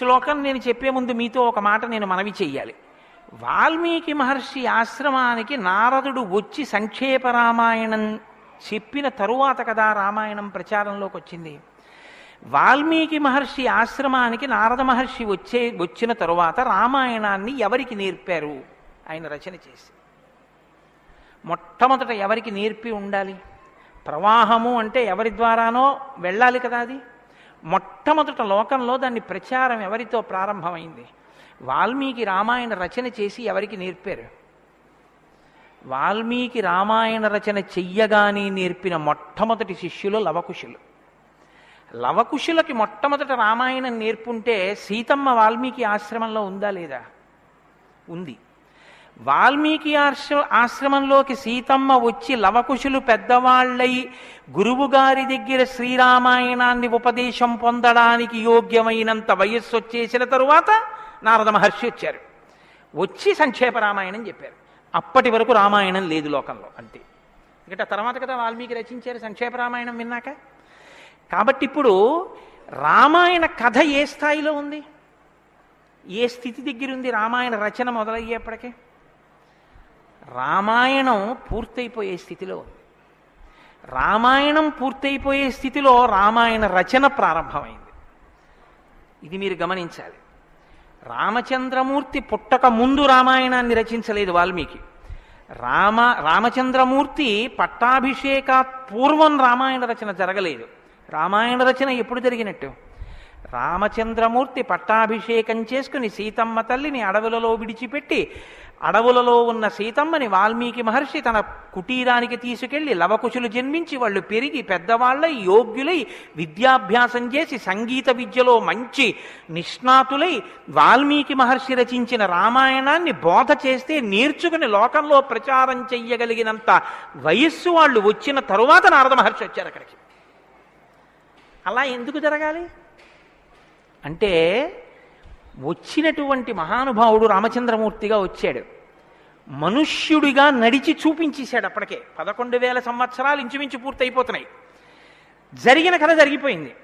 శ్లోకం నేను చెప్పే ముందు మీతో ఒక మాట నేను మనవి చెయ్యాలి. వాల్మీకి మహర్షి ఆశ్రమానికి నారదుడు వచ్చి సంక్షేప రామాయణం చెప్పిన తరువాత కదా రామాయణం ప్రచారంలోకి వచ్చింది. వాల్మీకి మహర్షి ఆశ్రమానికి నారద మహర్షి వచ్చే వచ్చిన తరువాత రామాయణాన్ని ఎవరికి నేర్పారు? ఆయన రచన చేసి. మొట్టమొదట ఎవరికి నేర్పి ఉండాలి? ప్రవాహము అంటే ఎవరి ద్వారానో వెళ్ళాలి కదా అది? మొట్టమొదట లోకంలో దాన్ని ప్రచారం ఎవరితో ప్రారంభమైంది? వాల్మీకి రామాయణ రచన చేసి ఎవరికి నేర్పారు? వాల్మీకి రామాయణ రచన చెయ్యగానే నేర్పిన మొట్టమొదటి శిష్యులు లవకుశులు. లవకుశులకి మొట్టమొదట రామాయణం నేర్పుంటే సీతమ్మ వాల్మీకి ఆశ్రమంలో ఉందా లేదా? ఉంది. వాల్మీకి ఆశ్ర ఆశ్రమంలోకి సీతమ్మ వచ్చి లవకుశులు పెద్దవాళ్ళై గురువుగారి దగ్గర శ్రీరామాయణాన్ని ఉపదేశం పొందడానికి యోగ్యమైనంత వయస్సు వచ్చేసిన తరువాత నారద మహర్షి వచ్చారు. వచ్చి సంక్షేప రామాయణం చెప్పారు. అప్పటి వరకు రామాయణం లేదు లోకంలో అంతే. ఎందుకంటే తర్వాత కదా వాల్మీకి రచించారు సంక్షేప రామాయణం విన్నాక. కాబట్టి ఇప్పుడు రామాయణ కథ ఏ స్థాయిలో ఉంది? ఏ స్థితి దగ్గర ఉంది రామాయణ రచన మొదలయ్యేప్పటికే? రామాయణం పూర్తయిపోయే స్థితిలో ఉంది. రామాయణం పూర్తయిపోయే స్థితిలో రామాయణ రచన ప్రారంభమైంది. ఇది మీరు గమనించాలి. రామచంద్రమూర్తి పుట్టక ముందు రామాయణాన్ని రచించలేదు వాల్మీకి. రామ రామచంద్రమూర్తి పట్టాభిషేకాత్ పూర్వం రామాయణ రచన జరగలేదు. రామాయణ రచన ఎప్పుడు జరిగినట్టు? రామచంద్రమూర్తి పట్టాభిషేకం చేసుకుని సీతమ్మ తల్లిని అడవులలో విడిచిపెట్టి అడవులలో ఉన్న సీతమ్మని వాల్మీకి మహర్షి తన కుటీరానికి తీసుకెళ్ళి లవకుశులు జన్మించి వాళ్ళు పెరిగి పెద్దవాళ్ళై యోగ్యులై విద్యాభ్యాసం చేసి సంగీత విద్యలో మంచి నిష్ణాతులై వాల్మీకి మహర్షి రచించిన రామాయణాన్ని బోధ చేస్తే నేర్చుకుని లోకంలో ప్రచారం చెయ్యగలిగినంత వయస్సు వాళ్ళు వచ్చిన తరువాత నారద మహర్షి వచ్చారు అక్కడికి. అలా ఎందుకు జరగాలి? అంటే వచ్చినటువంటి మహానుభావుడు రామచంద్రమూర్తిగా వచ్చాడు. మనుష్యుడిగా నడిచి చూపించేశాడు అప్పటికే. పదకొండు వేల సంవత్సరాలు ఇంచుమించు పూర్తయిపోతున్నాయి. జరిగిన కథ జరిగిపోయింది.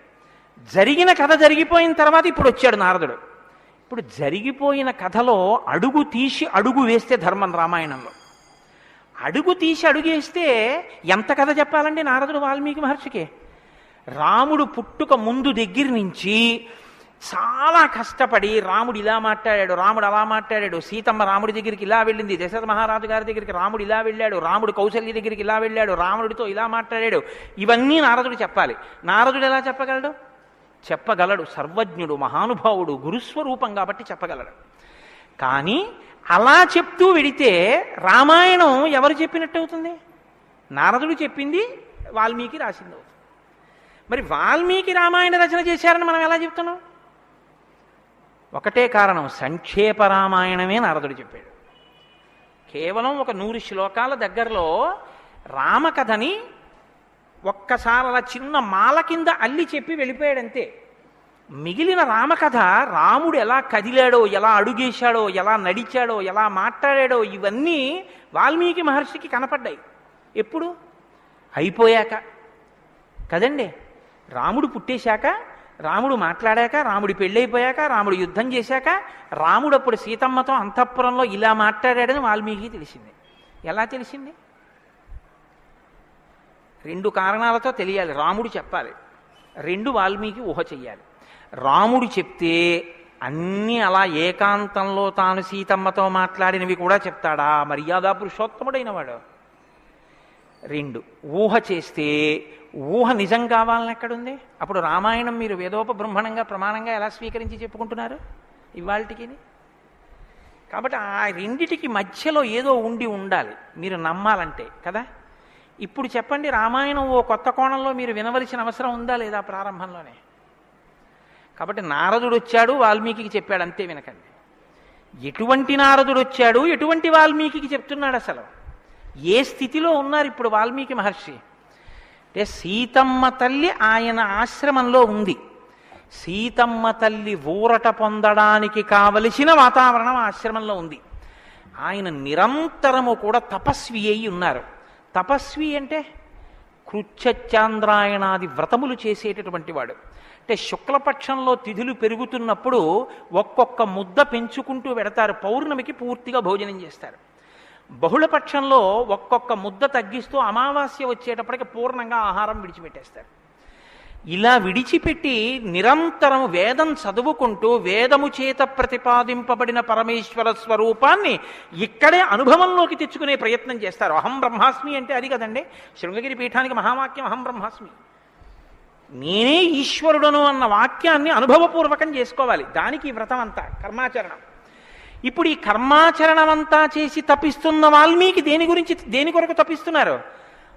జరిగిన కథ జరిగిపోయిన తర్వాత ఇప్పుడు వచ్చాడు నారదుడు. ఇప్పుడు జరిగిపోయిన కథలో అడుగు తీసి అడుగు వేస్తే ధర్మం రామాయణంలో. అడుగు తీసి అడుగేస్తే ఎంత కథ చెప్పాలండి నారదుడు వాల్మీకి మహర్షికి? రాముడు పుట్టుక ముందు దగ్గర నుంచి చాలా కష్టపడి రాముడు ఇలా మాట్లాడాడు రాముడు అలా మాట్లాడాడు సీతమ్మ రాముడి దగ్గరికి ఇలా వెళ్ళింది దశరథ మహారాజు గారి దగ్గరికి రాముడు ఇలా వెళ్ళాడు రాముడు కౌశల్య దగ్గరికి ఇలా వెళ్ళాడు రాముడితో ఇలా మాట్లాడాడు. ఇవన్నీ నారదుడు చెప్పాలి. నారదుడు ఎలా చెప్పగలడు? చెప్పగలడు. సర్వజ్ఞుడు మహానుభావుడు గురుస్వరూపం కాబట్టి చెప్పగలడు. కానీ అలా చెప్తూ వెడితే రామాయణం ఎవరు చెప్పినట్టు అవుతుంది? నారదుడు చెప్పింది వాల్మీకి రాసింది అవుతుంది. మరి వాల్మీకి రామాయణ రచన చేశారని మనం ఎలా చెప్తున్నాం? ఒకటే కారణం సంక్షేప రామాయణమే నారదుడు చెప్పాడు. కేవలం ఒక నూరు శ్లోకాల దగ్గరలో రామకథని ఒక్కసారి అలా చిన్న మాల కింద అల్లి చెప్పి వెళ్ళిపోయాడంతే. మిగిలిన రామకథ రాముడు ఎలా కదిలాడో ఎలా అడుగేశాడో ఎలా నడిచాడో ఎలా మాట్లాడాడో ఇవన్నీ వాల్మీకి మహర్షికి కనపడ్డాయి. ఎప్పుడు? అయిపోయాక. కదండి? రాముడు పుట్టేశాక రాముడు మాట్లాడాక రాముడి పెళ్ళైపోయాక రాముడు యుద్ధం చేశాక రాముడు అప్పుడు సీతమ్మతో అంతఃపురంలో ఇలా మాట్లాడాడని వాల్మీకి తెలిసింది. ఎలా తెలిసింది? రెండు కారణాలతో తెలియాలి. రాముడు చెప్పాలి. రెండు వాల్మీకి ఊహ చెయ్యాలి. రాముడు చెప్తే అన్నీ అలా ఏకాంతంలో తాను సీతమ్మతో మాట్లాడినవి కూడా చెప్తాడా? మర్యాద పురుషోత్తముడైన వాడు రెండు ఊహ చేస్తే ఊహ నిజం కావాలని ఎక్కడుంది? అప్పుడు రామాయణం మీరు వేదోప బ్రహ్మణంగా ప్రమాణంగా ఎలా స్వీకరించి చెప్పుకుంటున్నారు? ఇవాళకి కాబట్టి ఆ రెండిటికి మధ్యలో ఏదో ఉండి ఉండాలి మీరు నమ్మాలంటే కదా? ఇప్పుడు చెప్పండి రామాయణం ఓ కొత్త కోణంలో మీరు వినవలసిన అవసరం ఉందా లేదా ప్రారంభంలోనే? కాబట్టి నారదుడు వచ్చాడు వాల్మీకి చెప్పాడు అంతే వినకండి. ఎటువంటి నారదుడు వచ్చాడు ఎటువంటి వాల్మీకి చెప్తున్నాడు అసలు ఏ స్థితిలో ఉన్నారు ఇప్పుడు వాల్మీకి మహర్షి? అంటే సీతమ్మ తల్లి ఆయన ఆశ్రమంలో ఉంది. సీతమ్మ తల్లి ఊరట పొందడానికి కావలసిన వాతావరణం ఆశ్రమంలో ఉంది. ఆయన నిరంతరము కూడా తపస్వి అయి ఉన్నారు. తపస్వి అంటే కృచ్ఛచాంద్రాయణాది వ్రతములు చేసేటటువంటి వాడు. అంటే శుక్లపక్షంలో తిథులు పెరుగుతున్నప్పుడు ఒక్కొక్క ముద్ద పెంచుకుంటూ పెడతారు. పౌర్ణమికి పూర్తిగా భోజనం చేస్తారు. బహుళపక్షంలో ఒక్కొక్క ముద్ద తగ్గిస్తూ అమావాస్య వచ్చేటప్పటికి పూర్ణంగా ఆహారం విడిచిపెట్టేస్తారు. ఇలా విడిచిపెట్టి నిరంతరం వేదం చదువుకుంటూ వేదము చేత ప్రతిపాదింపబడిన పరమేశ్వర స్వరూపాన్ని ఇక్కడే అనుభవంలోకి తెచ్చుకునే ప్రయత్నం చేస్తారు. అహం బ్రహ్మాస్మి అంటే అది కదండి? శృంగగిరి పీఠానికి మహావాక్యం అహం బ్రహ్మాస్మి. నేనే ఈశ్వరుడను అన్న వాక్యాన్ని అనుభవపూర్వకం చేసుకోవాలి. దానికి వ్రతం అంతా కర్మాచరణం. ఇప్పుడు ఈ కర్మాచరణమంతా చేసి తపిస్తున్న వాల్మీకి దేని గురించి దేని కొరకు తపిస్తున్నారు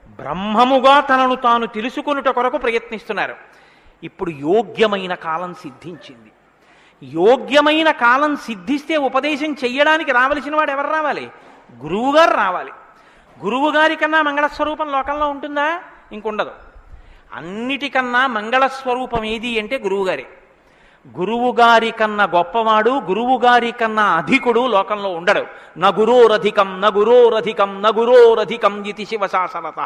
బ్రహ్మముగా తనను తాను తెలుసుకొనుట కొరకు ప్రయత్నిస్తున్నారు. ఇప్పుడు యోగ్యమైన కాలం సిద్ధించింది. యోగ్యమైన కాలం సిద్ధిస్తే ఉపదేశం చెయ్యడానికి రావలసిన వాడు ఎవరు రావాలి? గురువుగారు రావాలి. గురువుగారి కన్నా మంగళస్వరూపం లోకంలో ఉంటుందా? ఇంకుండదు. అన్నిటికన్నా మంగళస్వరూపం ఏది అంటే గురువుగారే. గురువుగారి కన్నా గొప్పవాడు గురువుగారి కన్నా అధికుడు లోకంలో ఉండడు. నగురోరధికం నగురోరధికం నగురోరధికం ఇది శివశాసనత.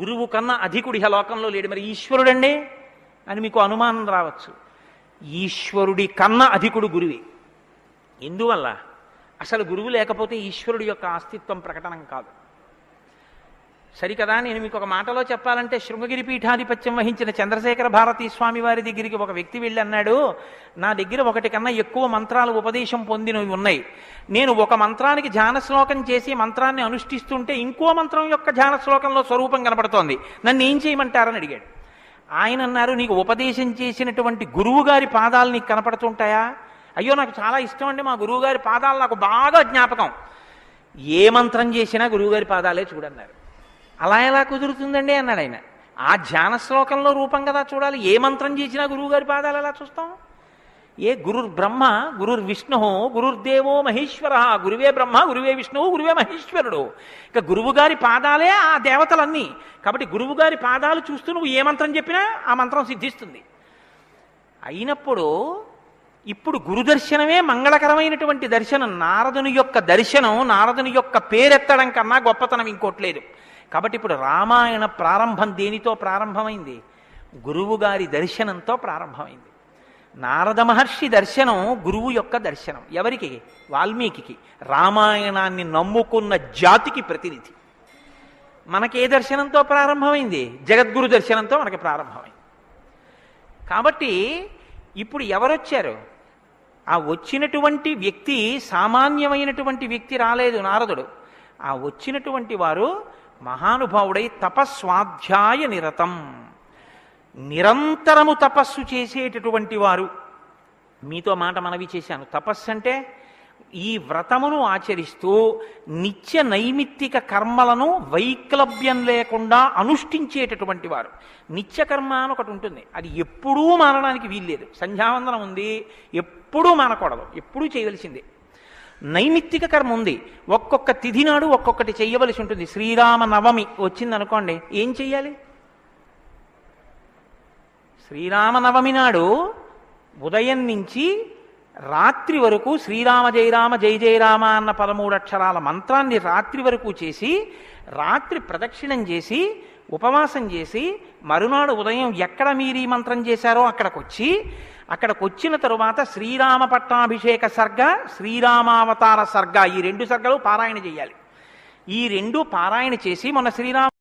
గురువు కన్నా అధికుడు ఇహ లోకంలో లేడు. మరి ఈశ్వరుడండి అని మీకు అనుమానం రావచ్చు. ఈశ్వరుడి కన్నా అధికుడు గురువే. ఎందువల్ల? అసలు గురువు లేకపోతే ఈశ్వరుడి యొక్క అస్తిత్వం ప్రకటనం కాదు. సరికదా? నేను మీకు ఒక మాటలో చెప్పాలంటే శృంగగిరి పీఠాధిపత్యం వహించిన చంద్రశేఖర భారతీ స్వామి వారి దగ్గరికి ఒక వ్యక్తి వెళ్ళి అన్నాడు నా దగ్గర ఒకటి కన్నా ఎక్కువ మంత్రాలు ఉపదేశం పొందినవి ఉన్నాయి. నేను ఒక మంత్రానికి ధ్యాన శ్లోకం చేసి మంత్రాన్ని అనుష్ఠిస్తుంటే ఇంకో మంత్రం యొక్క ధ్యాన శ్లోకంలో స్వరూపం కనపడుతోంది. నన్ను ఏం చేయమంటారని అడిగాడు. ఆయన అన్నారు నీకు ఉపదేశం చేసినటువంటి గురువు గారి పాదాలు నీకు కనపడుతుంటాయా? అయ్యో నాకు చాలా ఇష్టం అండి మా గురువుగారి పాదాలు నాకు బాగా జ్ఞాపకం. ఏ మంత్రం చేసినా గురువుగారి పాదాలే చూడన్నారు. అలా ఎలా కుదురుతుందండి అన్నాడు ఆయన. ఆ ధ్యాన శ్లోకంలో రూపం కదా చూడాలి. ఏ మంత్రం చేసినా గురువుగారి పాదాలు ఎలా చూస్తాం? ఏ గురుర్ బ్రహ్మ గురుర్ విష్ణు గురుర్దేవో మహేశ్వర గురువే బ్రహ్మ గురువే విష్ణువు గురువే మహేశ్వరుడు. ఇక గురువుగారి పాదాలే ఆ దేవతలన్నీ. కాబట్టి గురువుగారి పాదాలు చూస్తూ నువ్వు ఏ మంత్రం చెప్పినా ఆ మంత్రం సిద్ధిస్తుంది. అయినప్పుడు ఇప్పుడు గురుదర్శనమే మంగళకరమైనటువంటి దర్శనం. నారదుని యొక్క దర్శనం నారదుని యొక్క పేరెత్తడం కన్నా గొప్పతనం ఇంకోట్లేదు కాబట్టి ఇప్పుడు రామాయణ ప్రారంభం దేనితో ప్రారంభమైంది? గురువుగారి దర్శనంతో ప్రారంభమైంది. నారద మహర్షి దర్శనం గురువు యొక్క దర్శనం. ఎవరికి? వాల్మీకి రామాయణాన్ని నమ్ముకున్న జాతికి ప్రతినిధి. మనకే దర్శనంతో ప్రారంభమైంది? జగద్గురు దర్శనంతో మనకి ప్రారంభమైంది. కాబట్టి ఇప్పుడు ఎవరొచ్చారు? ఆ వచ్చినటువంటి వ్యక్తి సామాన్యమైనటువంటి వ్యక్తి రాలేదు నారదుడు. ఆ వచ్చినటువంటి వారు మహానుభావుడై తపస్వాధ్యాయ నిరతం. నిరంతరము తపస్సు చేసేటటువంటి వారు. మీతో మాట మనవి చేశాను. తపస్సు అంటే ఈ వ్రతమును ఆచరిస్తూ నిత్య నైమిత్తిక కర్మలను వైక్లభ్యం లేకుండా అనుష్ఠించేటటువంటి వారు. నిత్యకర్మ అని ఒకటి ఉంటుంది. అది ఎప్పుడూ మానడానికి వీల్లేదు. సంధ్యావందనం ఉంది. ఎప్పుడూ మానకూడదు ఎప్పుడూ చేయవలసిందే. నైమిత్తిక కర్మ ఉంది. ఒక్కొక్క తిథి నాడు ఒక్కొక్కటి చెయ్యవలసి ఉంటుంది. శ్రీరామ నవమి వచ్చింది అనుకోండి ఏం చెయ్యాలి? శ్రీరామనవమి నాడు ఉదయం నుంచి రాత్రి వరకు శ్రీరామ జయరామ జయ జయరామ అన్న పదమూడు అక్షరాల మంత్రాన్ని రాత్రి వరకు చేసి రాత్రి ప్రదక్షిణం చేసి ఉపవాసం చేసి మరునాడు ఉదయం ఎక్కడ మీరు ఈ మంత్రం చేశారో అక్కడికి వచ్చి అక్కడికి వచ్చిన తరువాత శ్రీరామ పట్టాభిషేక సర్గ శ్రీరామావతార సర్గ ఈ రెండు సర్గలు పారాయణ చేయాలి. ఈ రెండు పారాయణ చేసి మొన్న శ్రీరామ